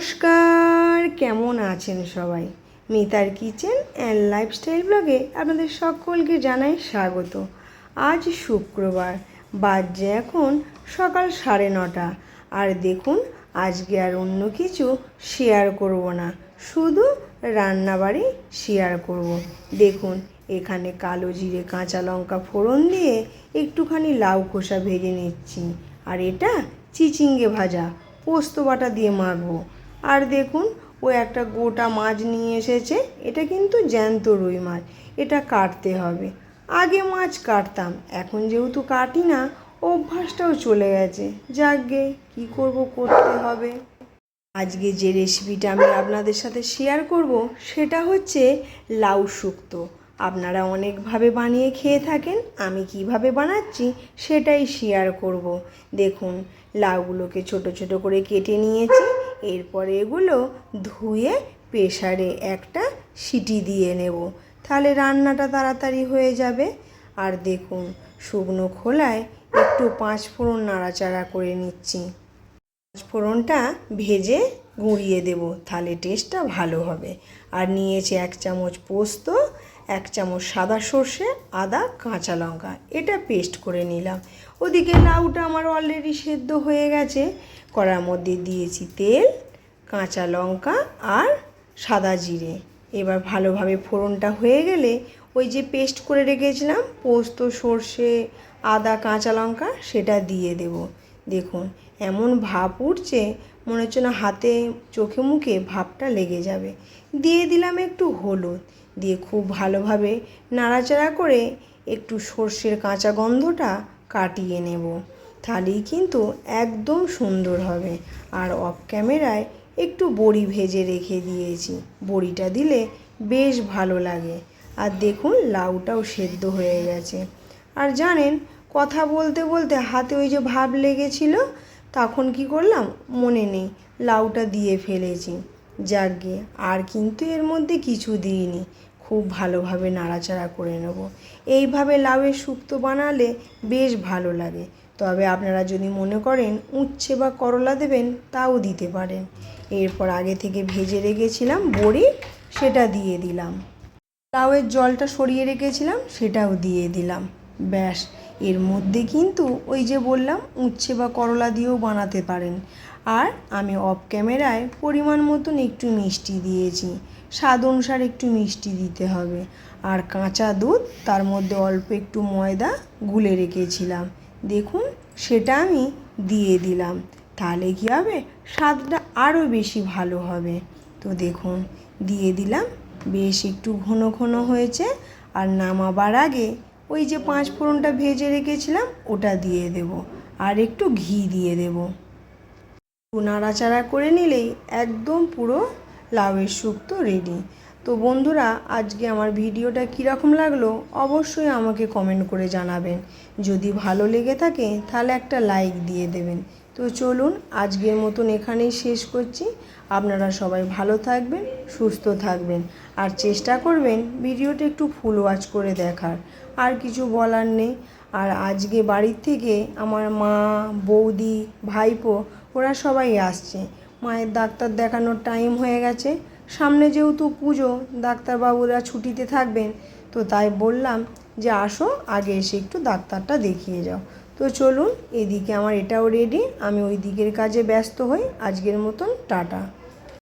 নমস্কার, কেমন আছেন সবাই? মিতার কিচেন অ্যান্ড লাইফস্টাইল ব্লগে আপনাদের সকলকে জানাই স্বাগত। আজ শুক্রবার বাজে এখন সকাল সাড়ে নটা। আর দেখুন, আজকে আর অন্য কিছু শেয়ার করব না, শুধু রান্নাবাড়ি শেয়ার করব। দেখুন, এখানে কালো জিরে, কাঁচা লঙ্কা ফোড়ন দিয়ে একটুখানি লাউ খোসা ভেজে নিচ্ছি। আর এটা চিচিঙ্গে ভাজা, পোস্ত বাটা দিয়ে মাখবো। আর দেখুন, ও একটা গোটা মাছ নিয়ে এসেছে। এটা কিন্তু জ্যান্ত রুই মাছ, এটা কাটতে হবে। আগে মাছ কাটতাম, এখন যেহেতু কাটি না, অভ্যাসটাও চলে গেছে। যাকগে, কী করব, করতে হবে। আজকে যে রেসিপিটা আমি আপনাদের সাথে শেয়ার করব, সেটা হচ্ছে লাউ শুক্তো। আপনারা অনেকভাবে বানিয়ে খেয়ে থাকেন, আমি কীভাবে বানাচ্ছি সেটাই শেয়ার করব। দেখুন, লাউগুলোকে ছোট ছোট করে কেটে নিয়েছি। এরপরে এগুলো ধুয়ে প্রেসারে একটা সিটি দিয়ে নেব। তাহলে রান্নাটা তাড়াতাড়ি হয়ে যাবে। আর দেখুন, শুকনো খোলায় একটু পাঁচ ফোড়ন নাড়াচাড়া করে নিচ্ছি। পাঁচ ফোড়নটা ভেজে গুঁড়িয়ে দেব, তাহলে টেস্টটা ভালো হবে। আর নিয়েছি এক চামচ পোস্ত, এক চামচ সাদা সর্ষে, আদা, কাঁচা লঙ্কা। এটা পেস্ট করে নিলাম। ওদিকে লাউটা আমার অলরেডি সেদ্ধ হয়ে গেছে। কড়ার মধ্যে দিয়েছি তেল, কাঁচা লঙ্কা আর সাদা জিরে। এবার ভালোভাবে ফোড়নটা হয়ে গেলে ওই যে পেস্ট করে রেখেছিলাম, পোস্ত, সর্ষে, আদা, কাঁচা লঙ্কা, সেটা দিয়ে দেব। দেখুন, এমন ভাপ উঠছে, মনে হচ্ছে না হাতে, চোখে, মুখে ভাপটা লেগে যাবে। দিয়ে দিলাম একটু হলুদ। দিয়ে খুব ভালোভাবে নাড়াচাড়া করে একটু সর্ষের কাঁচা গন্ধটা কাটিয়ে নেব। তাহলেই কিন্তু একদম সুন্দর হবে। আর অফ ক্যামেরায় একটু বড়ি ভেজে রেখে দিয়েছি। বড়িটা দিলে বেশ ভালো লাগে। আর দেখুন, লাউটাও সেদ্ধ হয়ে গেছে। আর জানেন, কথা বলতে বলতে হাতে ওই যে ভাব লেগেছিল, তখন কি করলাম? মনে নেই, লাউটা দিয়ে ফেলেছি। যাকগে আর কিন্তু এর মধ্যে কিছু দিইনি। খুব ভালোভাবে নাড়াচাড়া করে নেব। এইভাবে লাউয়ের শুক্তো বানালে বেশ ভালো লাগে। তবে আপনারা যদি মনে করেন উচ্ছে বা করলা দেবেন, তাও দিতে পারেন। এরপর আগে থেকে ভেজে রেখেছিলাম বড়ি, সেটা দিয়ে দিলাম। লাউয়ের জলটা সরিয়ে রেখেছিলাম, সেটাও দিয়ে দিলাম। ব্যাস, এর মধ্যে কিন্তু ওই যে বললাম, উচ্ছে বা করলা দিয়েও বানাতে পারেন। আর আমি অফ ক্যামেরায় পরিমাণ মতন একটু মিষ্টি দিয়েছি। স্বাদ অনুসার একটু মিষ্টি দিতে হবে। আর কাঁচা দুধ, তার মধ্যে অল্প একটু ময়দা গুলে রেখেছিলাম। দেখুন, সেটা আমি দিয়ে দিলাম। তাহলে কী হবে? স্বাদটা আরও বেশি ভালো হবে। তো দেখুন, দিয়ে দিলাম। বেশ একটু ঘন ঘন হয়েছে। আর নামাবার আগে ওই যে পাঁচ ফোড়নটা ভেজে রেখেছিলাম, ওটা দিয়ে দেব। আর একটু ঘি দিয়ে দেব। নাড়াচাড়া করে নিলেই একদম পুরো লাউয়ের শুক্তো রেডি তো বন্ধুরা, আজকে আমার ভিডিওটা কীরকম লাগল অবশ্যই আমাকে কমেন্ট করে জানাবেন। যদি ভালো লেগে থাকে, তাহলে একটা লাইক দিয়ে দেবেন। তো চলুন আজকের মতন এখানেই শেষ করছি। আপনারা সবাই ভালো থাকবেন, সুস্থ থাকবেন। আর চেষ্টা করবেন ভিডিওটা একটু ফুল ওয়াচ করে দেখার। আর কিছু বলার নেই। আর আজকে বাড়ির থেকে আমার মা, বৌদি, ভাইপো, ওরা সবাই আসছে। মায়ের ডাক্তার দেখানোর টাইম হয়ে গেছে। সামনে যেহেতু পুজো, ডাক্তারবাবুরা ছুটিতে থাকবেন, তো তাই বললাম যে আসো, আগে এসে একটু ডাক্তারটা দেখিয়ে যাও। তো চলুন, এদিকে আমার এটাও রেডি আমি ওই দিকের কাজে ব্যস্ত হই। আজকের মতন টাটা।